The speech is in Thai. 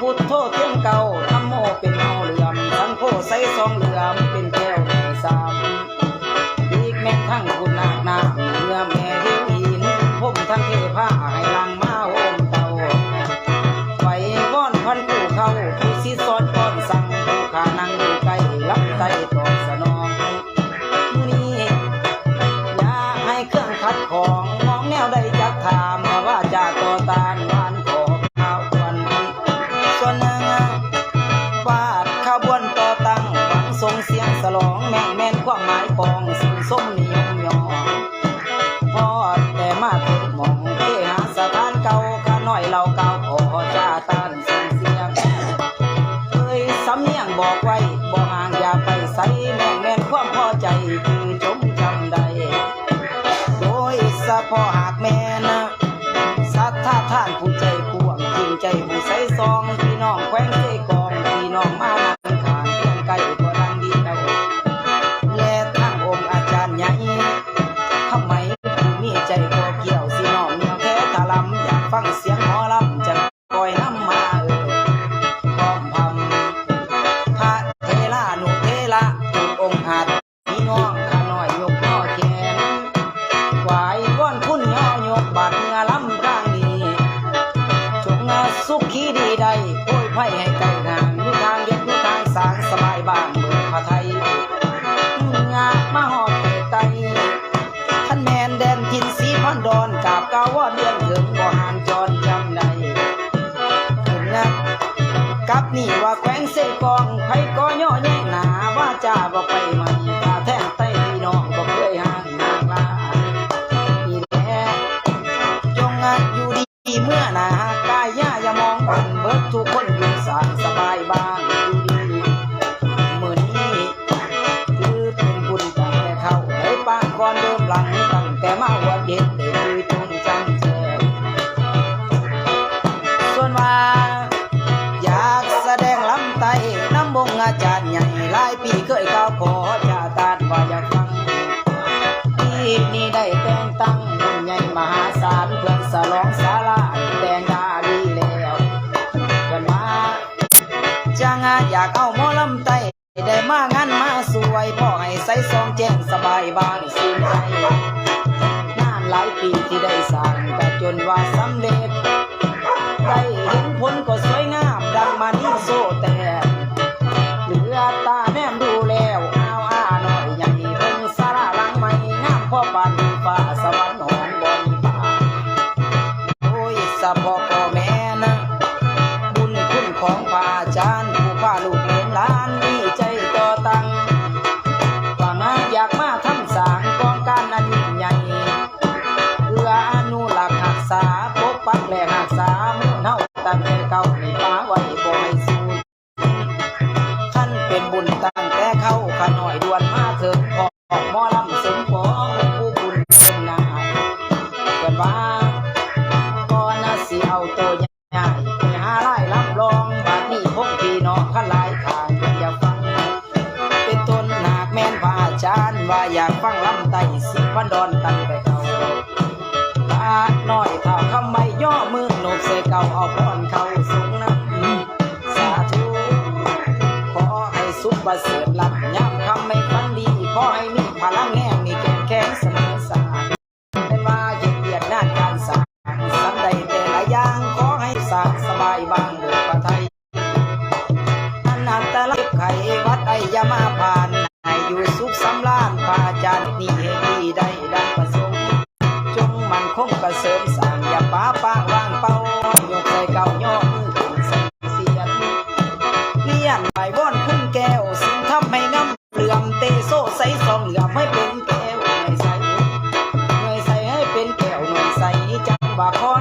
พุทโธเทียงเก่าทำโมเป็นเงาเหลื่อมทั้งโฆใส่สองเหลื่อม ส่งเสียงสลองแม่งแม่นความหมายปองสิ่งส้มนิยมยอพอแต่มาถึงมองเทหาสถานเก่าข้าน้อยเหล่าเก่าขอจ้าตานส่งเสียงเคยสำเนียงบอกไว้บอกห่างอย่าไปใส่แม่งแม่นความพอใจคือจมจำได้โดยสะพอหากแม่นะสัทธาท่านผู้ใจกวงจริงใจผู้ใส่ซองพี่น้องแขวงเสกองพี่น้องมา infancia. সেন্সের কম านใหญ่หลายปีเคยก้าวขอจะตานว่าอยากฟังทีนี้ได้แต่งตั้งบุญใหญ่มหาศาลเพื่อนสลองสาลาแตงดาดีแล้วกันมาจ้างาอยากเอาหมอลำไตได้มางานมาสวยพ่อให้ใส่ซองแจ้งสบายบางสิ่งใจนานหลายปีที่ได้สร้างแต่จนว่าสำเร็จ Bandung. ง่ยปหาไล่รับรองบาดนี้พงพี่นองข้าลาทางอย่าฟัง เป็นตนหากแม่นว่าอาจว่าอยากฟังลำไตสิบวันดอนตันไปเขาตาน้อยเท่าคำไมย่อมือหนเสเก่าเอาพรเขาสูงนะสาธุขอให้สุขประเสริฐลำย่ำคำไม่ฟันดีขอให้มีพลังแง่ วัดไอยามาผ่านให้อยู่สุขสำราญพาจารย์นี่ให้ได้ดังประสงค์จงมันคงกระเสริมสร้างอย่าป้าป้างว่างเป้ายกใส่เก่าย่อมือขึ้นสังเสียนเลี่ยนใบบ้อนขึ้นแก้วสิ่งทำให้น้ำเหลื่อมเตโซใส่สองเหลื่อมให้เป็นแก้วหน่อยใสหน่อยใส่ให้เป็นแก้วหน่อยใส่จังว่าคอ